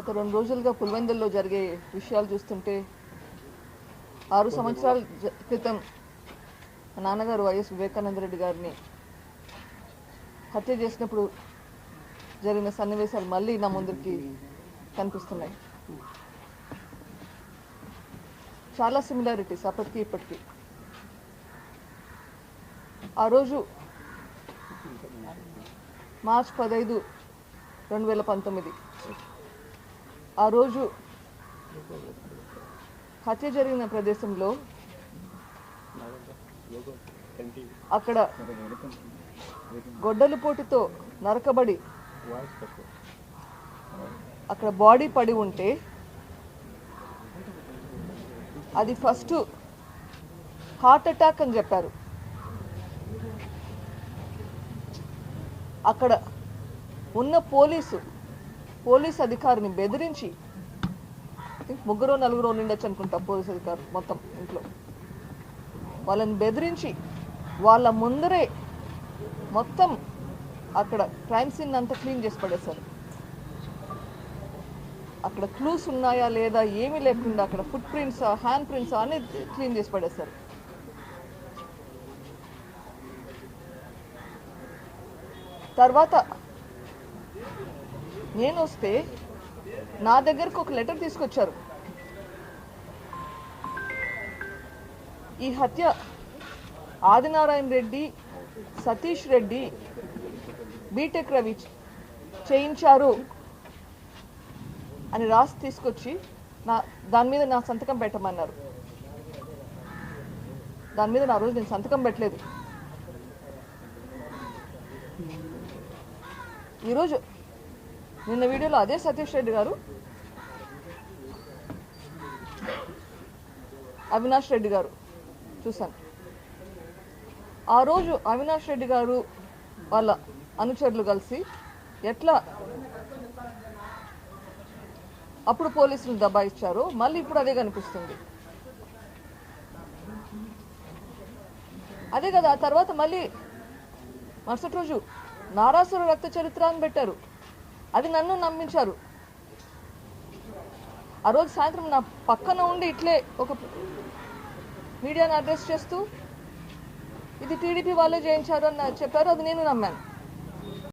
గత రెండు రోజులుగా పులివెందుల్లో జరిగే విషయాలు చూస్తుంటే ఆరు సంవత్సరాల క్రితం నాన్నగారు వైఎస్ వివేకానంద రెడ్డి గారిని హత్య చేసినప్పుడు జరిగిన సన్నివేశాలు మళ్ళీ నా ముందుకి కనిపిస్తున్నాయి. చాలా సిమిలారిటీస్ అప్పటికి ఇప్పటికి. ఆ రోజు మార్చ్ పదైదు రెండు వేల పంతొమ్మిది. ఆ రోజు హత్య జరిగిన ప్రదేశంలో అక్కడ గొడ్డలి పోటుతో నరకబడి అక్కడ బాడీ పడి ఉంటే అది ఫస్ట్ హార్ట్ అటాక్ అని చెప్పారు. అక్కడ ఉన్న పోలీసు పోలీస్ అధికారిని బెదిరించి ముగ్గురు నలుగురు ఉండొచ్చు అనుకుంటా పోలీస్ అధికారులు మొత్తం ఇంట్లో. వాళ్ళని బెదిరించి వాళ్ళ ముందరే మొత్తం అక్కడ క్రైమ్ సీన్ అంతా క్లీన్ చేసి పడేశారు. అక్కడ క్లూస్ ఉన్నాయా లేదా ఏమీ లేకుండా అక్కడ ఫుట్ ప్రింట్స్ హ్యాండ్ ప్రింట్స్ అనేది క్లీన్ చేసి పడేశారు. తర్వాత నేను వస్తే నా దగ్గరకు ఒక లెటర్ తీసుకొచ్చారు. ఈ హత్య ఆదినారాయణ రెడ్డి సతీష్ రెడ్డి బీటెక్ రవి చేయించారు అని రాసి తీసుకొచ్చి నా దాని మీద నా సంతకం పెట్టమన్నారు. దాని మీద నా రోజు నేను సంతకం పెట్టలేదు. ఈరోజు నిన్న వీడియోలో అదే సతీష్ రెడ్డి గారు అవినాష్ రెడ్డి గారు చూశాను. ఆ రోజు అవినాష్ రెడ్డి గారు వాళ్ళ అనుచరులు కలిసి ఎట్లా అప్పుడు పోలీసులు దబాయిచ్చారు మళ్ళీ ఇప్పుడు అదే కనిపిస్తుంది. అదే కదా ఆ తర్వాత మళ్ళీ మరుసటి రోజు నారాసుర రక్త చరిత్ర అని పెట్టారు. అది నన్ను నమ్మించారు. ఆ రోజు సాయంత్రం నా పక్కన ఉండి ఇట్లే ఒక మీడియాను అడ్రస్ చేస్తూ ఇది టీడీపీ వాళ్ళే చేయించారు అని చెప్పారు అది నేను నమ్మాను.